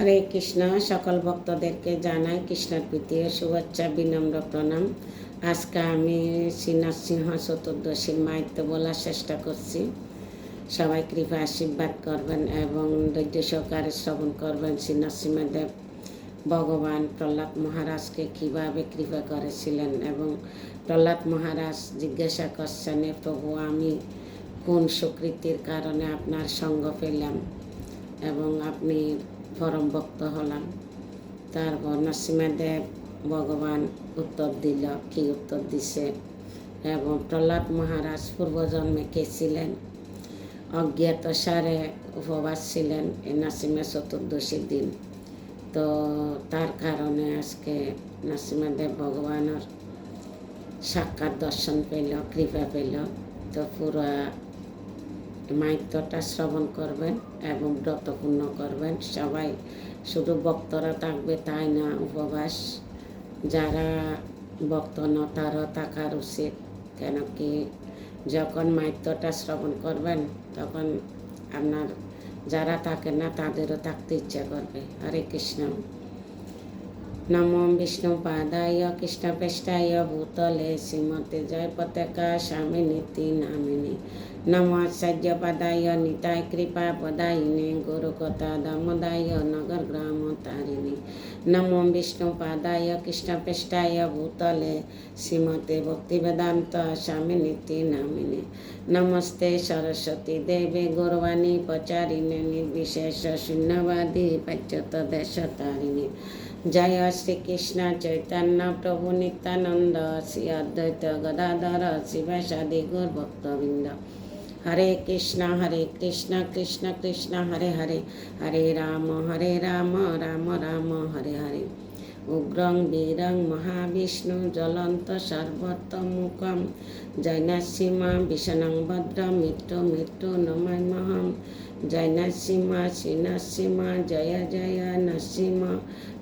হরে কৃষ্ণ, সকল ভক্তদেরকে জানাই কৃষ্ণের প্রীতি শুভেচ্ছা, বিনম্র প্রণাম। আজকে আমি শ্রী নরসিংহ চতুর্দশীর মায়িত্ব বলার চেষ্টা করছি। সবাই কৃপা আশীর্বাদ করবেন এবং ধৈর্য সহকারে শ্রবণ করবেন শ্রী নরসিংহদেব ভগবান প্রহ্লাদ মহারাজকে কীভাবে কৃপা করেছিলেন এবং প্রহ্লাদ মহারাজ জিজ্ঞাসা করছেন, "এ প্রভু, আমি কোন সুকৃতির কারণে আপনার সঙ্গ পেলাম এবং আপনি পরম ভক্ত হলাম। তারপর নরসিংহদেব ভগবান উত্তর দিল, কি উত্তর দিছে? এবং প্রহ্লাদ মহারাজ পূর্বজন্মে কে ছিলেন? অজ্ঞাত সারে উপবাস ছিলেন নরসিংহ চতুর্দশীর দিন। তো তার কারণে আজকে নরসিংহদেব ভগবানের সাক্ষাৎ দর্শন পেল, কৃপা পেল। তো পুরা মাহিত্যটা শ্রবণ করবেন এবং ব্রত পূর্ণ করবেন। সবাই শুধু ভক্তরা থাকবে, তাই না? উপবাস। যারা ভক্ত ন, তারও থাকার উচিত। কেন কি যখন মাহিত্যটা শ্রবণ করবেন, তখন আপনার যারা থাকে না, তাদেরও থাকতে ইচ্ছা করবে। হরে কৃষ্ণ। নম বিষ্ণু পাদায় কৃষ্ণ পেষ্টায় ভূতলে শ্রীমতে জয় পতাকা স্বামী নীতি নামিনী নম আচার্য পদায় নিতায় কৃপা পদায়িনী গুরুকথা দামোদায় নগর গ্রাম তারিণী নম বিষ্ণু পাদায় কৃষ্ণ পেষ্টায় ভূতলে শ্রীমতে স্বামী নীতি নামিনী নমস্তে সরস্বতী দেবে গৌরবাণী পচারিণী নির্বিশেষ শূন্যবাদী পাচ্যত দেশ তারিণী জয় শ্রীকৃষ্ণ চৈতন্য প্রভু নিত্যানন্দ শ্রী অদ্বৈত গদাধর শিবাসাদি গৌর ভক্তবৃন্দ। হরে কৃষ্ণ হরে কৃষ্ণ কৃষ্ণ কৃষ্ণ, হরে হরে। হরে রাম হরে রাম রাম রাম, হরে হরে। উগ্রং, বীরং, মহাবিষ্ণু, জ্বলন্ত সর্বতমুখম জৈনাসীমা ভীষণং ভদ্র মৃত্যু মৃত্যু নমামহম জৈনাসীমা শ্রীনসীমা জয় জয়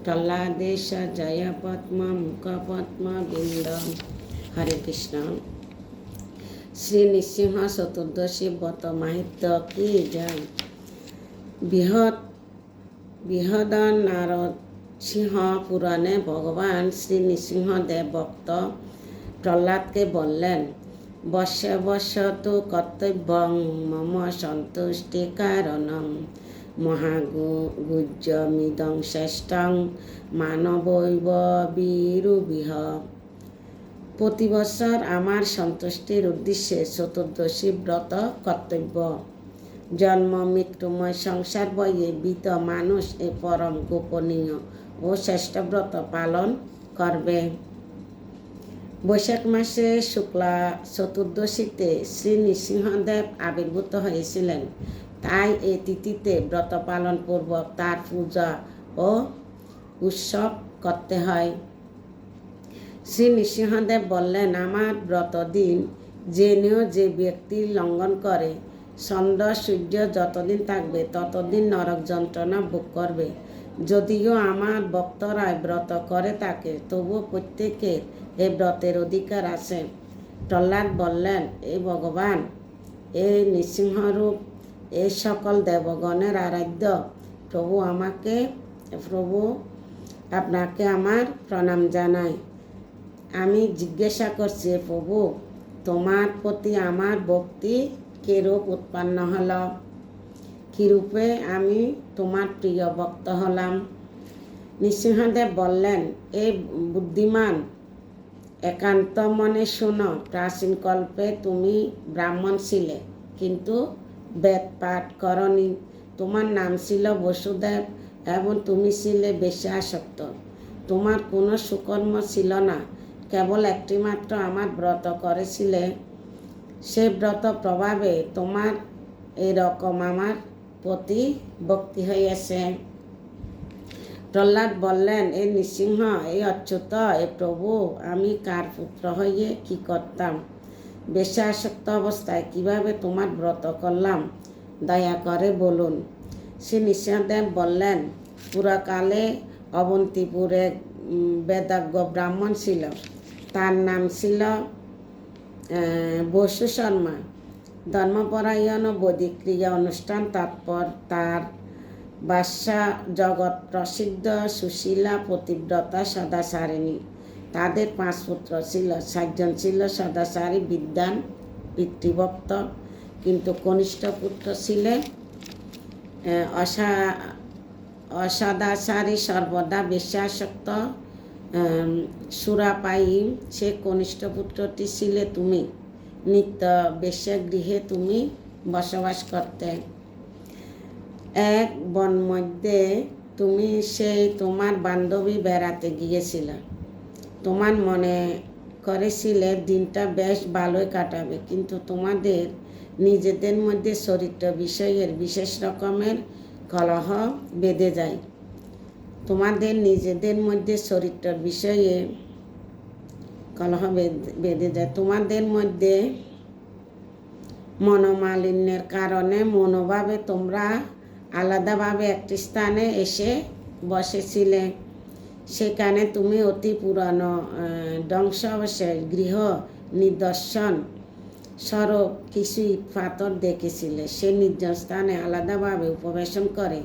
প্রহ্লাদেশ জয় পদ্ম মুখ পদ্ম বৃন্দ হরে কৃষ্ণ শ্রী নৃসিংহ চতুর্দশী ব্রত মাহিত্য কি জয় বৃহৎ বৃহদ নারদ সিংহ পুরাণে ভগবান শ্রী নৃসিংহদেব ভক্ত প্রহ্লাদকে বললেন বর্ষে বর্ষ তো কর্তব্যং, মম সন্তুষ্টি কারণং মহাগুজ্যমিদং শ্রেষ্ঠং মানবৈব বীরুবিহ। প্রতি বছর আমার সন্তুষ্টির উদ্দেশ্যে চতুর্দশী ব্রত কর্তব্য। জন্ম মৃত্যুময় সংসার বয়ে বিত মানুষ এ পরম গোপনীয় ও শ্রেষ্ঠ ব্রত পালন করবে। বৈশাখ মাসে শুক্লা চতুর্দশীতে শ্রী নৃসিংহদেব আবির্ভূত হয়েছিলেন। তাই এই তিথিতে ব্রত পালন পূর্বক তার পূজা ও উৎসব করতে হয়। শ্রী নৃসিংহদেব বললেন, আমার ব্রত দিন জেনেও যে ব্যক্তি লঙ্ঘন করে, চন্দ্র, সূর্য যতদিন থাকবে, ততদিন নরক যন্ত্রণা ভোগ করবে। যদিও আমার ভক্তরাই ব্রত করে থাকে, তবুও প্রত্যেকের এই ব্রতের অধিকার আছে। প্রহ্লাদ বললেন এই ভগবান এই নৃসিংহরূপ এই সকল দেবগণের আরাধ্য। প্রভু আমাকে, প্রভু, আপনাকে আমার প্রণাম জানাই। আমি জিজ্ঞাসা করছি, প্রভু, তোমার প্রতি আমার ভক্তি কিরূপ উৎপন্ন হল? কিরূপে আমি তোমার প্রিয় ভক্ত হলাম? নৃসিংহদেব বললেন এই বুদ্ধিমান, একান্ত মনে শোনো, প্রাচীন কল্পে তুমি ব্রাহ্মণ ছিলে, কিন্তু বেদ পাঠ করনি। তোমার নাম ছিল বসুদেব এবং তুমি ছিলে বেশি আসক্ত তোমার কোনো সুকর্ম ছিল না। কেবল একটিমাত্র আমার ব্রত করেছিলে। সে ব্রত প্রভাবে তোমার এরকম আমার প্রতি ভক্তি হইয়াছে। প্রহ্লাদ বললেন, এ নৃসিংহ এই অচ্যুত, এ প্রভু, আমি কার পুত্র হইয়ে কি করতাম? বেশি আসক্ত অবস্থায় কীভাবে তোমার ব্রত করলাম? দয়া করে বলুন। শ্রী নৃসিংহদেব বললেন, পুরাকালে অবন্তিপুরে বেদাজ্ঞ ব্রাহ্মণ ছিল। তার নাম ছিল বসু শর্মা। ধর্মপরায়ণ বৈদিক ক্রিয়া অনুষ্ঠান। তারপর তার বাদশা জগৎ প্রসিদ্ধ সুশীলা পতিব্রতা সদাচারিণী। তাদের পাঁচ পুত্র ছিল, সাতজন ছিল, সদাচারী বিদ্যান পিতৃভক্ত, কিন্তু কনিষ্ঠ পুত্র ছিলেন অসা, অসদাচারী, সর্বদা বিশ্বাসক্ত সুরাপায়ী। সে কনিষ্ঠ পুত্রটি ছিলে তুমি, নিত্য বেশ্যাগৃহে তুমি বসবাস করতে। এক বন মধ্যে তুমি সেই তোমার বান্ধবী বেড়াতে গিয়েছিল। তোমার মনে করেছিলে দিনটা বেশ ভালোই কাটাবে, কিন্তু তোমাদের নিজেদের মধ্যে চরিত্র বিষয়ের বিশেষ রকমের কলহ বেঁধে যায়। তোমাদের নিজেদের মধ্যে চরিত্র বিষয়ে কলহ বেঁধে- যায়। তোমাদের মধ্যে মনোমালিন্যের কারণে মনোভাবে তোমরা আলাদাভাবে একটি স্থানে এসে বসেছিলে। সেখানে তুমি অতি পুরানো ধ্বংসাবশেষ, গৃহ নিদর্শন স্বরূপ কিছু পাথর দেখেছিলে। সে নির্জন স্থানে আলাদাভাবে উপবেশন করে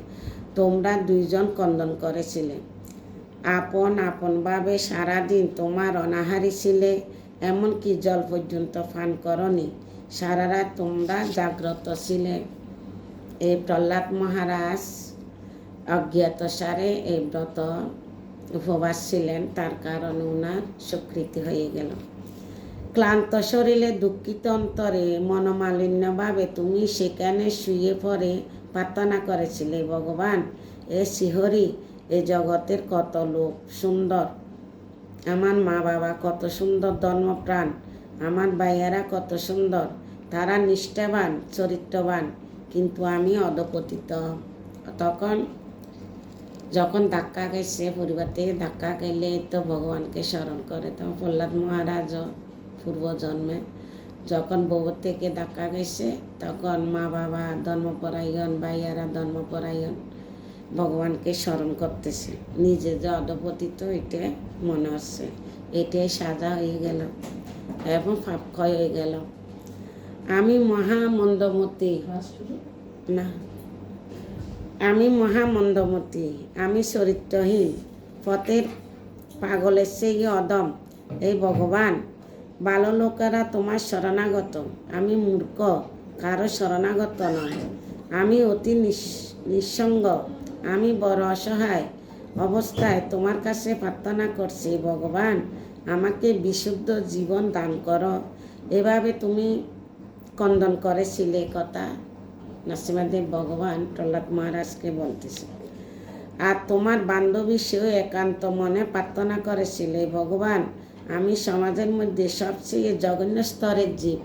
তোমরা দুইজন কন্দন করেছিলে। আপন আপনভাবে সারাদিন তোমার অনাহারি ছিলে, এমনকি জল পর্যন্ত পান করনি। সারা রাত তোমরা জাগ্রত ছিলে। এই প্রহ্লাদ মহারাজ অজ্ঞাত সারে এই ব্রত উপবাস ছিলেন তার কারণে ওনার স্বীকৃতি হয়ে গেল। ক্লান্ত শরীরে দুঃখিত অন্তরে মনোমালিন্যভাবে তুমি সেখানে শুয়ে পড়ে প্রার্থনা করেছিলে, ভগবান, এ শিহরি, এ জগতের কত লোক সুন্দর। আমার মা বাবা কত সুন্দর ধর্মপ্রাণ। আমার ভাইয়েরা কত সুন্দর। তারা নিষ্ঠাবান, চরিত্রবান, কিন্তু আমি অধপতিত। তখন যখন ধাক্কা গেছে পরিবার থেকে ধাক্কা গেলে তো ভগবানকে স্মরণ করে। তখন প্রহ্লাদ মহারাজ পূর্বজন্মে যখন বউ থেকে ধাক্কা গেছে তখন মা বাবা, ধর্মপরায়ণ ভাইয়ারা, ধর্মপরায়ণ ভগবানকে স্মরণ করতেছে। নিজে যে অধপতিত এটা মনে হচ্ছে। এটাই সাজা হয়ে গেল এবং পাপ ক্ষয় হয়ে গেল। আমি মহামন্দমতি না। আমি মহামন্দমতি, আমি চরিত্রহীন পথের পাগলের সেই অদম। এই ভগবান ভালো লোকেরা তোমার শরণাগত আমি মূর্খ কারও শরণাগত নয় আমি অতি নিঃসঙ্গ আমি বড় অসহায় অবস্থায় তোমার কাছে প্রার্থনা করছি ভগবান আমাকে বিশুদ্ধ জীবন দান করো এভাবে তুমি কন্দন করেছিলে কথা। নরসিংহদেব ভগবান প্রহ্লাদ মহারাজকে বলতেছে। আর তোমার বান্ধবী সেও একান্ত মনে প্রার্থনা করেছিল ভগবান, আমি সমাজের মধ্যে সবচেয়ে জঘন্য স্তরের জীব।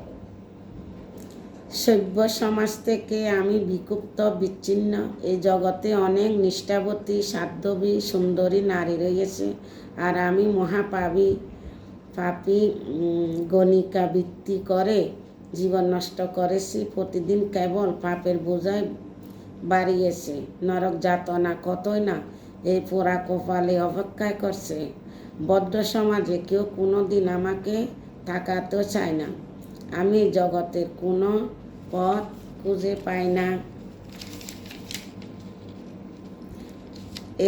সভ্য সমাজ থেকে আমি বিকুপ্ত বিচ্ছিন্ন। এই জগতে অনেক নিষ্ঠাবতী, সাধ্যবী, সুন্দরী নারী রয়েছে। আর আমি মহাপাবী পাপী গণিকা বৃত্তি করে জীবন নষ্ট করেছি, প্রতিদিন কেবল পাপের বোঝায় বাড়িয়েছে। নরক যাতনা কতই না এই পোড়া কপালে অপেক্ষায় করছে। বদ্ধ সমাজে কেউ কোনো দিন আমাকে থাকাতেও চায় না। আমি জগতের কোনো পথ খুঁজে পাই না।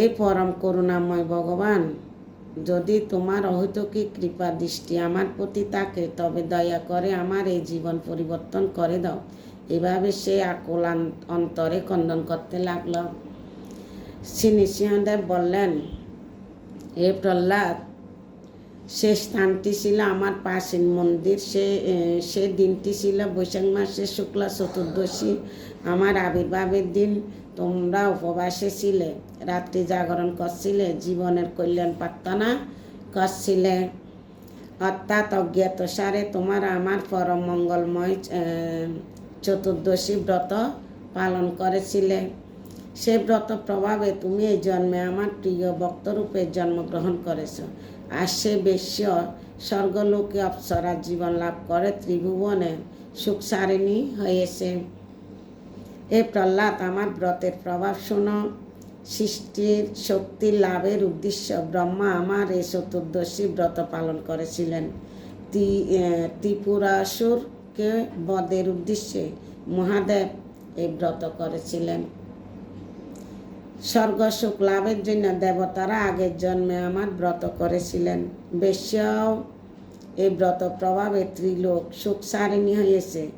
এই পরম করুণাময় ভগবান যদি তোমার অহৈতকী কৃপা দৃষ্টি আমার প্রতি থাকে, তবে দয়া করে আমার এই জীবন পরিবর্তন করে দাও। এভাবে সে আকুল অন্তরে কন্দন করতে লাগল। শ্রী নৃসিংহদেব বললেন, হে প্রহ্লাদ, সে স্থানটি ছিল আমার প্রাচীন মন্দির। সে সে দিনটি ছিল বৈশাখ মাসের শুক্লা চতুর্দশী। আমার আবির্ভাবের দিন। তোমরা উপবাসে ছিলে, রাত্রি জাগরণ করছিলে, জীবনের কল্যাণ প্রার্থনা করছিলে। অর্থাৎ অজ্ঞাত সারে তোমার আমার পরম মঙ্গলময় চতুর্দশী ব্রত পালন করেছিলে। সে ব্রত প্রভাবে তুমি এই জন্মে আমার প্রিয় ভক্তরূপে জন্মগ্রহণ করেছ। আর সে বেশ্য স্বর্গলোকে অপ্সরা জীবন লাভ করে ত্রিভুবনে সুখসারিণী হয়েছে। এ প্রহ্লাদ আমার ব্রতের প্রভাব শোনো। সৃষ্টির শক্তি লাভের উদ্দেশ্য ব্রহ্মা আমার এই চতুর্দশী ব্রত পালন করেছিলেন। ত্রি- ত্রিপুরাসুরকে বদের উদ্দেশ্যে মহাদেব এই ব্রত করেছিলেন। স্বর্গ সুখ লাভের জন্য দেবতারা আগের জন্মে আমার ব্রত করেছিলেন। বেশ্যাও এই ব্রত প্রভাবে ত্রিলোক সুখ সারিণী হয়েছে।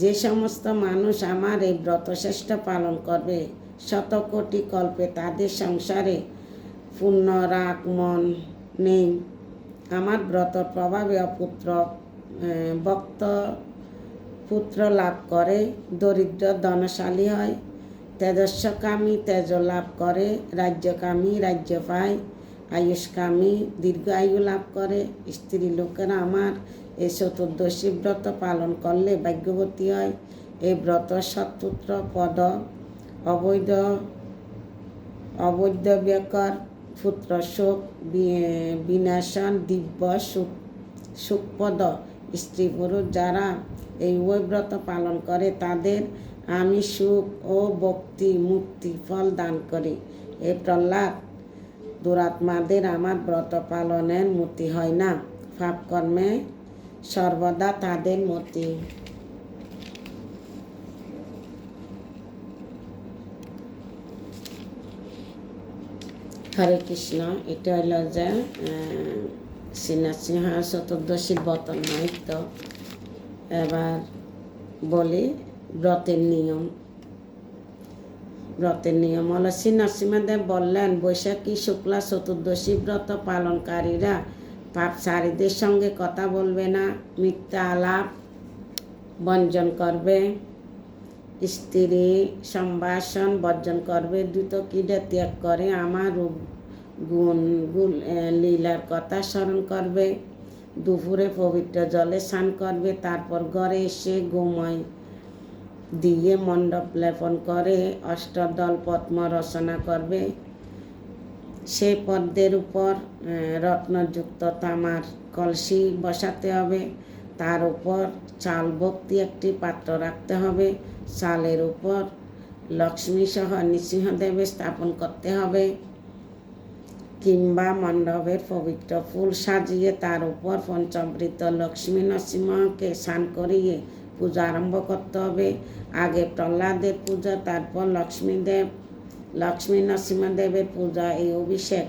যে সমস্ত মানুষ আমার এই ব্রত শ্রেষ্ঠ পালন করবে শত কোটি কল্পে তাদের সংসারে পুনরাগমন নেই। আমার ব্রত প্রভাবে অপুত্র ভক্ত পুত্র লাভ করে, দরিদ্র ধনশালী হয়, তেজস্বকামী তেজ লাভ করে, রাজ্যকামী রাজ্য পায়, আয়ুষ্কামী দীর্ঘায়ু লাভ করে স্ত্রী লোকেরা আমার এই চতুর্দশী ব্রত পালন করলে ভাগ্যবতী হয়। এই ব্রত সৎপুত্র, পদ, অবৈধ অবৈধ বেকর, পুত্র শোক বিনাশন, দিব্য সুখ, সুখপদ, স্ত্রী পুরুষ যারা এই ব্রত পালন করে তাদের আমি সুখ ও ভক্তি, মুক্তি, ফল দান করি। এ প্রহ্লাদ, দুরাত্মাদের আমার ব্রত পালনের মতি হয় না। পাপ কর্মে সর্বদা তাদের মতি হরে কৃষ্ণ, এটা হইল যে সিংহ চতুর্দশীর বতন মাহিত্য এবার বলি, ব্রতের নিয়ম। ব্রতের নিয়ম হলো শ্রী নরসিংহদেব বললেন, বৈশাখী, শুক্লা, চতুর্দশী ব্রত পালনকারীরা পাপচারীদের সঙ্গে কথা বলবে না, মিথ্যা আলাপ বঞ্জন করবে। স্ত্রী সম্ভাষণ বর্জন করবে, দ্রুত ক্রীড়া ত্যাগ করে। আমার রূপ, গুণ গুণ লীলার কথা স্মরণ করবে। দুপুরে পবিত্র জলে স্নান করবে। তারপর ঘরে এসে গোময় দিয়ে মণ্ডপ লেপন করে অষ্টদল পদ্ম রচনা করবে। সে পদ্মের উপর রত্নযুক্ত তামার কলসি বসাতে হবে। তার উপর চাল ভক্তি একটি পাত্র রাখতে হবে। চালের উপর লক্ষ্মী সহ নৃসিংহদেবের স্থাপন করতে হবে। কিংবা মণ্ডপের পবিত্র ফুল সাজিয়ে তার উপর পঞ্চমৃত লক্ষ্মী নরসিংহকে স্নান করিয়ে পূজা আরম্ভ করতে হবে। আগে প্রহ্লাদের পূজা, তারপর লক্ষ্মীদেব লক্ষ্মী নরসিংহদেবের পূজা, এই অভিষেক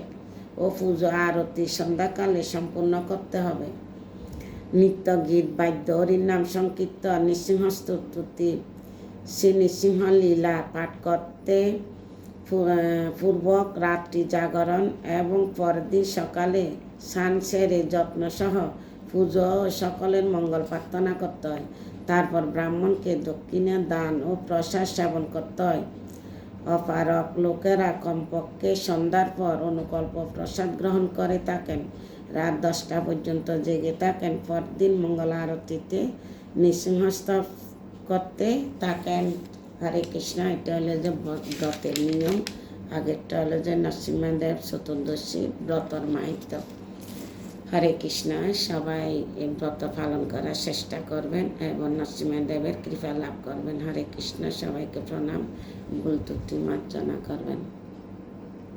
ও পুজো আরতি সন্ধ্যাকালে সম্পূর্ণ করতে হবে। নিত্য গীত, বাদ্য হরিনাম সংকীর্তন নৃসিংহস্তুতি শ্রী নৃসিংহ লীলা পাঠ করতে পূর্বক রাত্রি জাগরণ এবং পরদিন সকালে স্নান সেরে যত্নসহ পুজো ও সকলের মঙ্গল প্রার্থনা করতে হয়। তারপর ব্রাহ্মণকে দক্ষিণে দান ও প্রসাদ সেবন করতে হয়। অপারক লোকেরা কমপক্ষে সন্ধ্যার পর অনুকল্প প্রসাদ গ্রহণ করে থাকেন। রাত দশটা পর্যন্ত জেগে থাকেন। পরদিন মঙ্গল আরতিতে নৃসিংহস্ত করতে থাকেন। হরে কৃষ্ণ, এটা হলো যে ব্রতের নিয়ম। আগেরটা হলো যে নরসিংহদেব চতুর্দশী ব্রতর মাহিত্য। হরে কৃষ্ণ, সবাই ব্রত পালন করার চেষ্টা করবেন এবং নরসিংহদেবের কৃপা লাভ করবেন। হরে কৃষ্ণ, সবাইকে প্রণাম। ভুল ত্রুটি মার্জনা করবেন।